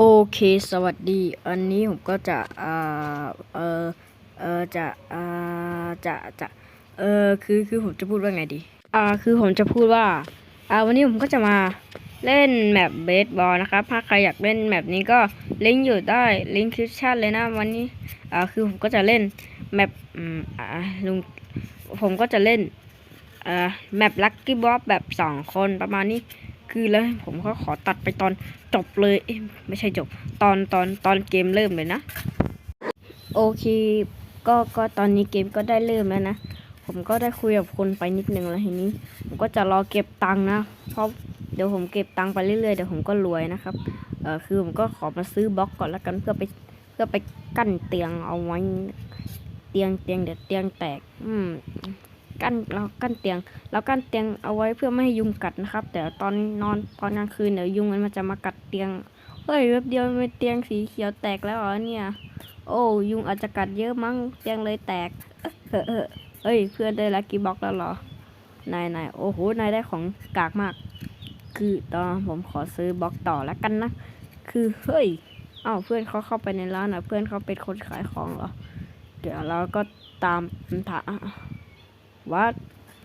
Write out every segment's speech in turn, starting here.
โอเคสวัสดีอันนี้ผมก็จะอ่าเออเออจะอ่าจะจะเออคือคือผมจะพูดว่าไงดีอ่าคือผมจะพูดว่าอ่าวันนี้ผมก็จะมาเล่นแมปเบสบอลนะครับถ้าใครอยากเล่นแมปนี้ก็ลิงก์อยู่ได้ลิงก์คลิปชั่นเลยนะวันนี้อ่าคือผมก็จะเล่นแมปอืมอ่าลุงผมก็จะเล่นอ่าแมปลักกี้บอบแบบสองคนประมาณนี้ คือแล้วผมก็ขอตัดไปตอนจบเลยเอ้ยไม่ใช่จบ ตอนตอนตอนเกมเริ่มเลยนะ โอเค ก็ก็ตอนนี้เกมก็ได้เริ่มแล้วนะ ผมก็ได้คุยกับคนไปนิดนึงแล้วทีนี้ ผมก็จะรอเก็บตังค์นะ เพราะเดี๋ยวผมเก็บตังค์ไปเรื่อยๆเดี๋ยวผมก็รวยนะครับเออคือผมก็ขอมาซื้อบล็อกก่อนแล้วกันเพื่อไปเพื่อไปกั้นเตียงเอาไว้เตียงเตียงเดี๋ยวเตียงแตก อืม กั้นเรากั้นเตียงแล้วกั้นเตียงเอาไว้เพื่อไม่ให้ยุงกัดนะครับ แต่ตอนนอนตอนกลางคืนเดี๋ยวยุงมันจะมากัดเตียงเฮ้ยแป๊บเดียวมันเตียงสีเขียวแตกแล้วเหรอเนี่ย โอ้ยุงอาจจะกัดเยอะมั้งเตียงเลยแตกเออเออเอ้ยเพื่อนได้ลักกี้บ็อกแล้วเหรอนายนายโอ้โหนายได้ของกากมาก คือตอนผมขอซื้อบล็อกต่อแล้วกันนะคือเฮ้ยอ้าวเพื่อนเขาเข้าไปในร้านอะ เพื่อนเขาเป็นคนขายของเหรอ เดี๋ยวเราก็ตามถา ว่า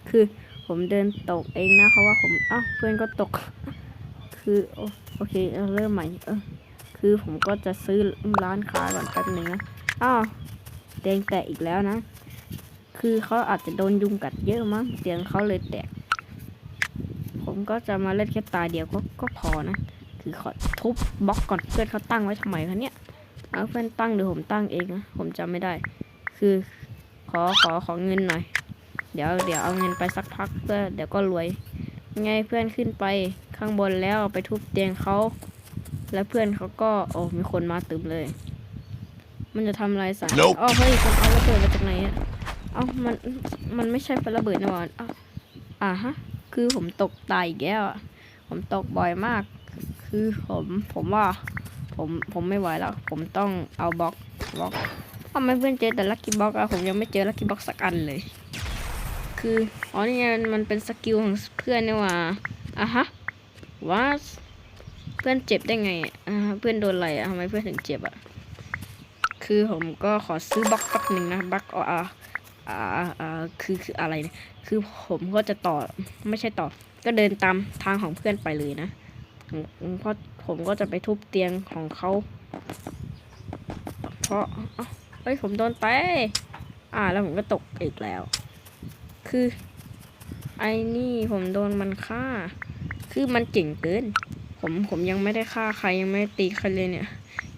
คือผมเดินตกเองนะเพราะว่าผมอ้าวเพื่อนก็ตก คือโอเคเอาเริ่มใหม่เออคือผมก็จะซื้อร้านค้าก่อนแป๊บหนึงนะอ้าวเตียงแตกอีกแล้วนะ คือเขาอาจจะโดนยุงกัดเยอะมั้งเตียงเขาเลยแตก ผมก็จะมาเล่นแค่ตาเดียวก็ก็พอนะ คือขอทุบบล็อกก่อนเพื่อนเขาตั้งไว้ทำไมคะเนี่ยเอาเพื่อนตั้งหรือผมตั้งเองนะผมจำไม่ได้ คือขอขอขอเงินหน่อย เดี๋ยวเดี๋ยวเอาเงินไปสักพักเพื่อเดี๋ยวก็รวย ไงเพื่อนขึ้นไปข้างบนแล้วไปทุบเตียงเขา แล้วเพื่อนเขาก็โอ้มีคนมาตึมเลย มันจะทำอะไรสาย Nope อ๋อเฮ้ยคนเอาระเบิดมาจากไหนอะเอ้ามันมันไม่ใช่เป็นระเบิดนะวะอ้าวอ่าฮะ คือผมตกตายอีกแล้วอะผมตกบ่อยมาก คือผมผมว่า ผมผมไม่ไหวแล้ว ผมต้องเอาบล็อกบล็อกทำไมเพื่อนเจอแต่ลักกี้บล็อกอะผมยังไม่เจอลักกี้บล็อกสักอันเลย คือ อ๋อนี่ไงมันเป็นสกิลของเพื่อนนี่หว่าอะฮะว่าเพื่อนเจ็บได้ไงอะอ่าเพื่อนโดนอะไรอะทำไมเพื่อนถึงเจ็บอะคือผมก็ขอซื้อบล็อกแป๊บหนึ่งนะบล็อกอ่าอ่าอ่าคือคืออะไรเนี่ยคือผมก็จะต่อไม่ใช่ต่อ ก็เดินตามทางของเพื่อนไปเลยนะอืมเพราะผมก็จะไปทุบเตียงของเขาเพราะเอ้าเฮ้ยผมโดนเตะอ่าแล้วผมก็ตกอีกแล้ว คือ ไอ้นี่ผมโดนมันฆ่า คือมันเก่งเกิน ผมผมยังไม่ได้ฆ่าใครยังไม่ตีใครเลยเนี่ย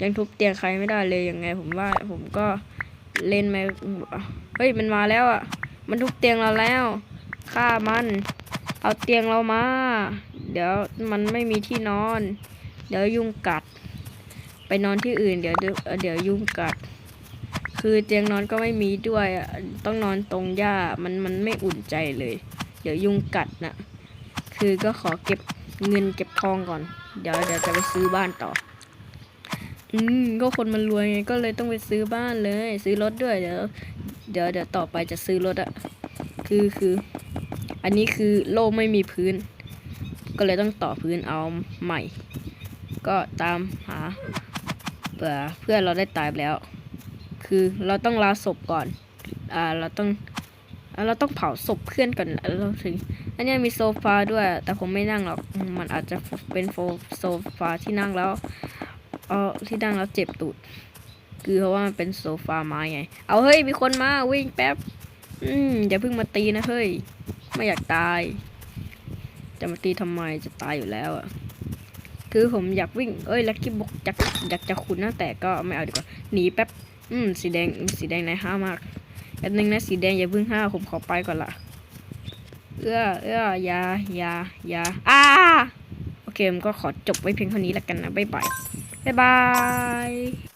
ยังทุบเตียงใครไม่ได้เลยยังไง ผมว่าผมก็เล่นไม่เฮ้ยมันมาแล้วอะ มันทุบเตียงเราแล้วฆ่ามัน เอาเตียงเรามา เดี๋ยวมันไม่มีที่นอน เดี๋ยวยุงกัด ไปนอนที่อื่น เดี๋ยวเดี๋ยวเดี๋ยวยุงกัด คือเตียงนอนก็ไม่มีด้วยอะต้องนอนตรงหญ้ามันมันไม่อุ่นใจเลย เดี๋ยวยุงกัดนะคือก็ขอเก็บเงินเก็บทองก่อน เดี๋ยวเดี๋ยวจะไปซื้อบ้านต่อ อืมก็คนมันรวยไงก็เลยต้องไปซื้อบ้านเลย ซื้อรถด้วยเดี๋ยวเดี๋ยวเดี๋ยวต่อไปจะซื้อรถอะคือคือ อันนี้คือโลกไม่มีพื้น ก็เลยต้องต่อพื้นเอาใหม่ ก็ตามหาเผื่อเพื่อนเราได้ตายไปแล้ว คือเราต้องลาศพก่อน อ่า เราต้อง เราต้องเผาศพเพื่อนก่อนแล้วเราถึง อันนี้มีโซฟาด้วย แต่ผมไม่นั่งหรอก มันอาจจะเป็นโฟโซฟาที่นั่งแล้ว เออที่นั่งแล้วเจ็บตูด คือเพราะว่ามันเป็นโซฟาไม้ไง เอาเฮ้ย มีคนมาวิ่งแป๊บ อืมอย่าเพิ่งมาตีนะเฮ้ย ไม่อยากตาย จะมาตีทำไม จะตายอยู่แล้วอะคือผมอยากวิ่ง เอ้ยลักกี้บอกอยากอยากจะขุนนะแต่ก็ไม่เอาดีกว่า หนีแป๊บ อืม สีแดงสีแดงในห้ามากแป๊บนึงนะสีแดงอย่าเพิ่งห้าผมขอไปก่อนละเอื้อเอื้อยาอยาอยาอ้าโอเคผมก็ขอจบไว้เพียงเท่านี้แล้วกันนะบ๊ายบายบ๊ายบาย